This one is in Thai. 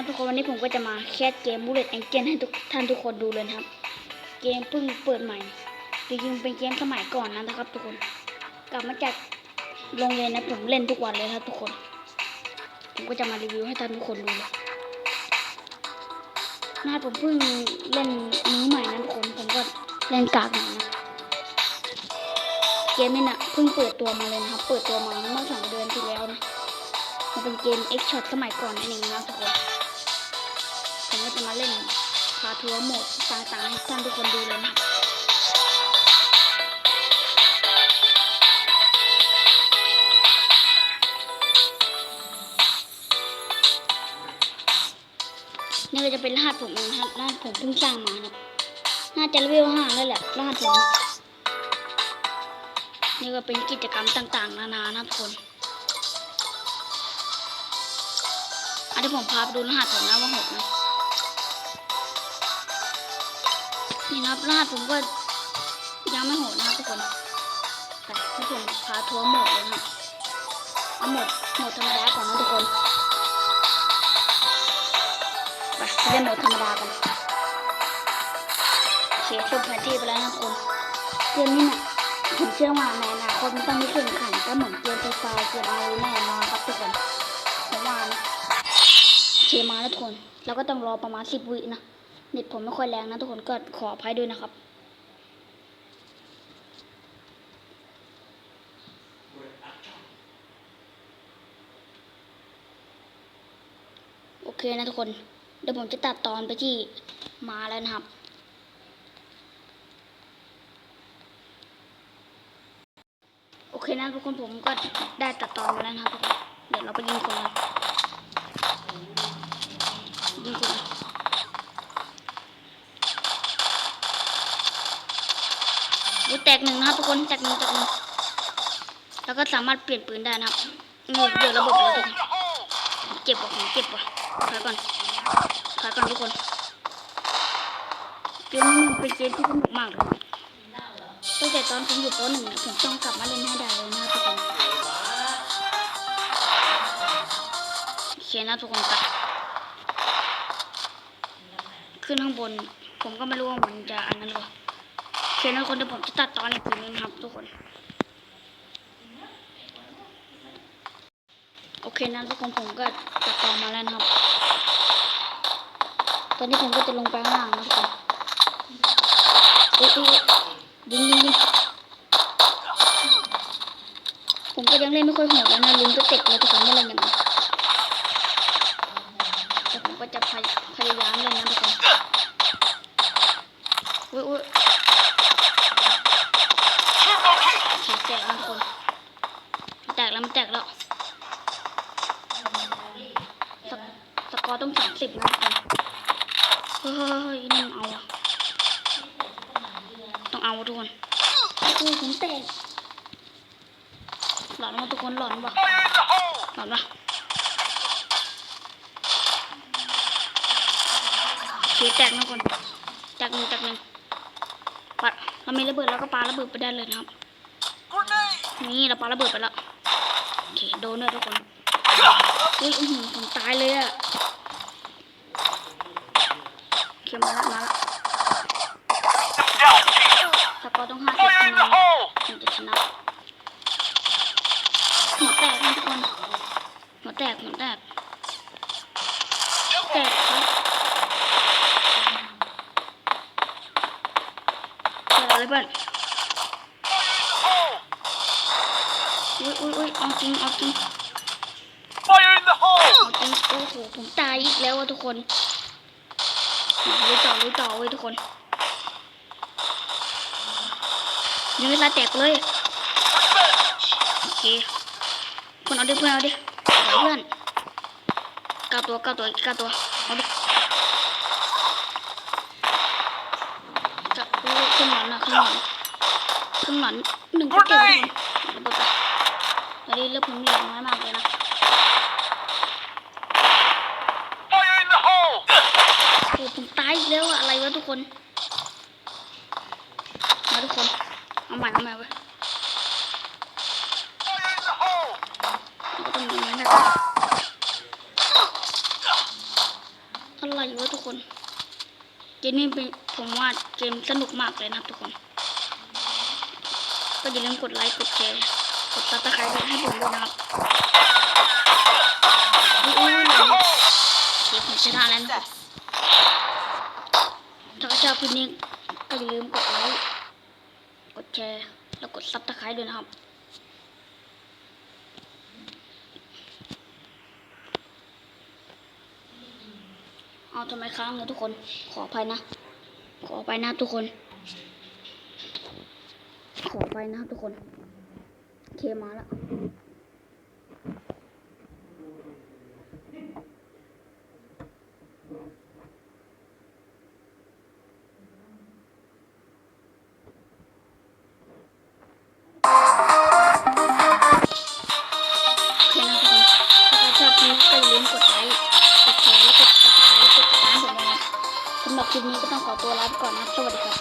นะครับทุกคนวันนี้ผมก็จะมาแคสเกมบูเลตแองเจนให้ทุกท่านทุกคนดูเลยครับ เกมเพิ่งเปิดใหม่จริงๆเป็นเกมสมัยก่อนนะครับ ทุกคน กลับมาจากโรงเรียนนะผมเล่นทุกวันเลยครับ ทุกคน ผมก็จะมารีวิวให้ท่านทุกคนดูเลยนะผมเพิ่งเล่นนี้ใหม่นะทุกคนผมก็เล่นกากหน่อยนะเกมนี้นะเพิ่งเปิดตัวมาเลยนะครับเปิดตัวมาเมื่อสองเดือนที่แล้วนะมันเป็นเกม X Shot สมัยก่อนนั่นเองนะทุกคน จะมาเล่นพาทัวร์โหมดต่างๆให้ท่านทุกคนดูเลยนะนี่ก็จะเป็นรหัสผมเองนะครับรหัสผมเพิ่งสร้างมานะครับ น่าจะเลเวลห้าแล้วแหละรหัสผมนี่ก็เป็นกิจกรรมต่างๆ นานานะทุกคนอันนี้ผมพาไปดูรหัสผมนะว่าหกนะ นี่นะครับรหัสผมก็ยังไม่โหดนะครับทุกคนแต่ให้ผมพาทัวร์หมดเลยนะเอาหมดหมดธรรมดาก่อนนะทุกคนไปเล่นหมดธรรมดากันโอเคเพิ่มแผนที่ไปแล้วนะทุกคนเกมนี้เนี่ยผมเชื่อว่าในอนาคตมันต้องมีแข่งขันก็เหมือนเกมไฟฟ้าเกมอารีแน่นอนครับทุกคนผมว่านะเคมาแล้วทุกคนเราก็ต้องรอประมาณสิบวินะ เน็ตผมไม่ค่อยแรงนะทุกคนก็ขออภัยด้วยนะครับ โอเคนะทุกคน เดี๋ยวผมจะตัดตอนไปที่มาแล้วนะครับโอเคนะทุกคนผมก็ได้ตัดตอนมาแล้วนะครับทุกคนเดี๋ยวเราไปยิงคนกันงคนวุ้ยแตกหนึ่งนะครับทุกคนแตกหนึ่งแตกหนึ่งแล้วก็สามารถเปลี่ยนปืนได้นะครับนี่เดี๋ยวระบบไปแล้วทุกคนเจ็บว่ะผมเจ็บว่ะถอยก่อนถอยก่อนทุกคนเกมนี้มันเป็นเกมที่สนุกมากเลยตั้งแต่ตอนผมอยู่ปหนึ่งเนี่ยผมต้องกลับมาเล่นให้ได้เลยนะทุกคนโอเคนะทุกคนไปขึ้นข้างบน ผมก็ไม่รู้ว่ามันจะอันนั้นหรอโอ เคนะทุกคนเดี๋ยวผมจะตัดตอนอีกทีนึงนะครับทุกคน โอเคนะทุกคนผมก็ตัดตอนมาแล้วนะครับ ตอนนี้ผมก็จะลงไปข้างล่างนะทุกคนอุ๊ยอุ๊ยยิงยิงยิงผมก็ยังเล่นไม่ค่อยโหดแล้วนะลิงก็เตะเลยทุกคนไม่เล่นอย่างนั้แต่ผมก็จะพยพยายามเล่นนะทุกคนอุ้ยอุ้ย เฮ้ยนี่มันเอาอะต้องเอาทุกคนโอ้ยผมแตกหลอนมาทุกคนหลอนปะหลอนปะโอเคแตกนะทุกคนแตกหนึ่งแตกหนึ่งปัดเรามีระเบิดแล้วก็ปาระเบิดไปได้เลยนะครับ นี่เราปาระเบิดไปแล้วโอเคโดนด้วยทุกคนอุ้ยอื้อหือผมตายเลยอะโอ เคมาละมาละสกอร์ต้องห้าสิบคะแนนถึงจะชนะหัวแตกทุกคนหัวแตกหัวแตกแตกครับเจออะไรเพื่อนอุ้ยอุ้ยอุ้ยเอาจริงเอาจริงเอาจริงโอ้โหผมตายอีกแล้วทุกคน รู้ต่อรู้ต่อเว้ยทุกคนยังไม่ตาแตกเลยโอเคคนเอาดิเพื่อนเอาดิเพื่อนเก้าตัวเก้าตัวเก้าตัวเอาดิกับขึ้นหลังนะขึ้นหลังขึ้นหลังหนึ่งก็เก็บเลยระเบิดไปตอนนี้เลือดผมเหลือน้อยมากเลยนะ Fire in the hole! โอ้ผมตายอีกแล้วอะอะไรวะ ทุกคน มาทุกคน เอาใหม่เอาใหม่เว้ยต้องอย่างนั้นแหละอะไรวะทุกคน เกมนี้เป็นผมว่าเกมสนุกมากเลยนะครับทุกคน ก็อย่าลืมกดไลค์กดแชร์กดซับสไครต์ให้ผมด้วยนะครับอุ้ย Fire อุ้ in ยผมชนะแล้วนะครับ ชอบคลิปนี้ก็อย่าลืมกดไลค์กดแชร์แล้วกดซับสไครต์ด้วยนะครับเอาทำไมค้างเลยทุกคน ขออภัยนะ ขออภัยนะทุกคน ขออภัยนะครับทุกคน เคมาแล้ว คลิปนี้ก็ต้องขอตัวลาไปก่อนนะสวัสดีครับ